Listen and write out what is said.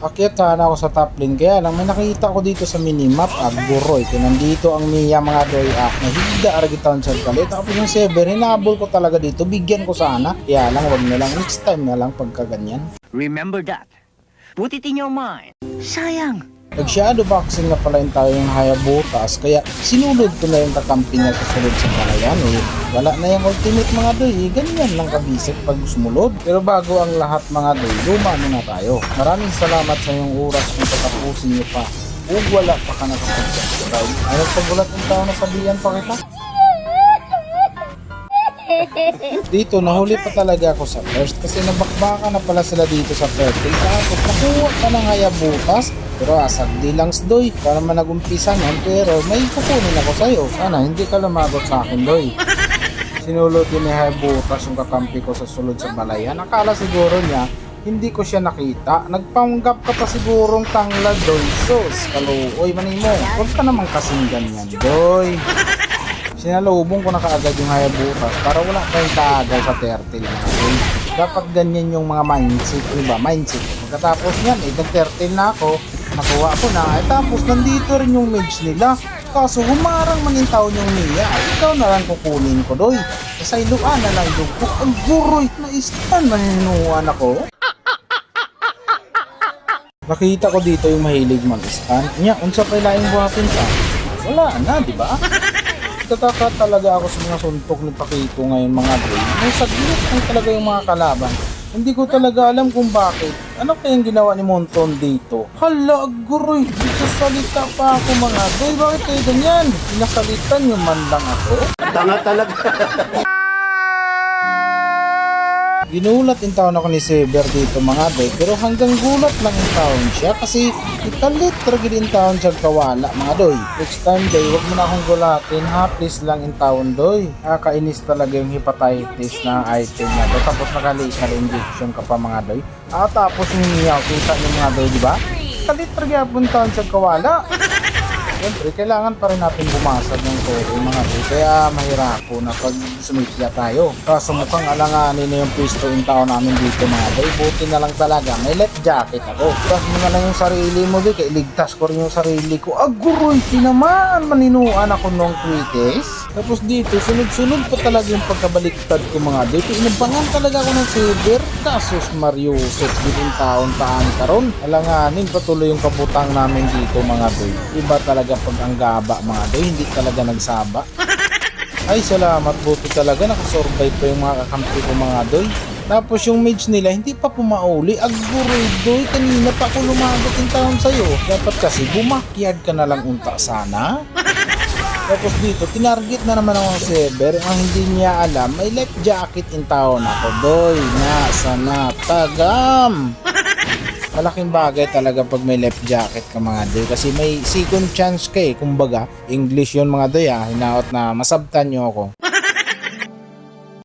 Akyat sana ako sa top lane. Kaya lang may nakita ko dito sa minimap. Agburoy kaya nandito ang Mia mga doy ah nahigda aragitaon sa kalit tapos yung Sever hinabol ko talaga dito. Bigyan ko sana. Kaya lang wag na lang. Next time na lang pagka ganyan. Remember that. Put it in your mind. Sayang. Nag shadow boxing na pala yung tayo yung Hayabutas kaya sinulod ko na yung kakampi niya sa sulod sa palayan eh. Wala na yung ultimate mga doy eh. Ganyan lang kabisik pag sumulod. Pero bago ang lahat mga doy, lumano na tayo. Maraming salamat sa yung oras kung tatapusin niyo pa. Kung wala pa ka nakapag-subscribe, ay nagpagulat yung tao na sabihan pa kita. Dito, nahuli pa talaga ako sa first kasi nabakbaka na pala sila dito sa 30. Tapos nakuha ka ng hayabutas. Pero asag di lang doy. Para man nagumpisa nun, pero may kukunin ako sa'yo. Sana hindi ka lumagot sa akin, doy. Sinulod din ni Hayabutas yung kakampi ko sa sulod sa balayan. Akala siguro niya, hindi ko siya nakita. Nagpanggap ka pa sigurong tanglad, doy. Sus, kaluoy, manimo. Huwag ka naman kasing ganyan, doy. Sinalubong ko na kaagad yung Hayabutas para wala kayong kaagal sa 30 lang. Okay? Dapat ganyan yung mga mindset, di ba? Mindset. Pagkatapos niyan, eh, nag-30 na ako, nakuha ko na, eh, tapos nandito rin yung mage nila. Kaso humarang mangintaw yung Mia, ay ikaw na lang kukunin ko, doy. Sa iluan na lang yung ko, ang buroy na istan, maninuan ako. Nakita ko dito yung mahilig mag-stand. Nya, unsa pa ilaing buhatin ka? Wala na, di ba? Tataka talaga ako sa mga suntok ni Pakito ngayon mga bro. Yung saglit lang talaga yung mga kalaban. Hindi ko talaga alam kung bakit. Ano kayang ginawa ni Monton dito? Hala, guroy! Nagsasalita pa ako mga doy. Bakit kayo ganyan? Pinasalitan niyo man lang ako? Ginulat in taon ako ni Sever dito mga doy pero hanggang gulat lang in taon siya kasi ikalit tragedy in taon siya kawala mga doy. Next time doy wag mo na akong gulatin ha please lang in taon doy. Nakakainis talaga yung hepatitis na item na to tapos nakaliikal injection ka pa mga doy. Ah tapos yung niyaw kita yung mga doy di ba? Kalit tragedy in taon siya kawala. Siyempre, kailangan pa rin natin bumasag ng todo mga doy. Kaya mahirap po na pag sumipya tayo. Kaso mukhang alanganin na yung pwesto yung tao namin dito mga doy. Buti na lang talaga. May left jacket ako. Tapos mo na lang yung sarili mo. Kaya iligtas ko rin yung sarili ko. Aguroy, tinamaan. Maninuan ako nung krites. Tapos dito, sunod-sunod pa talaga yung pagkabaliktad ko mga. Kaya inabangan talaga ako ng silver. Kasus Mario, set din taon taan karon. Alanganin patuloy yung kabutang namin dito mga doy. Iba talaga pag ang gaba mga doy, hindi talaga nagsaba. Ay salamat buti talaga nakasurvive pa yung mga kakampi ko mga doy. Tapos yung mage nila hindi pa pumauli. Agburoy doy, kanina pa ako lumagot yung taon sa'yo. Dapat kasi bumakyard ka na lang unta sana. Tapos dito, tinarget na naman ako ng Sever. Ang hindi niya alam, may life jacket in town ako. Doy, nasa na, tagam! Malaking bagay talaga pag may life jacket ka mga doy. Kasi may second chance ka eh. Kumbaga, English yun mga doy ah. Hinaot na masabtan nyo ako.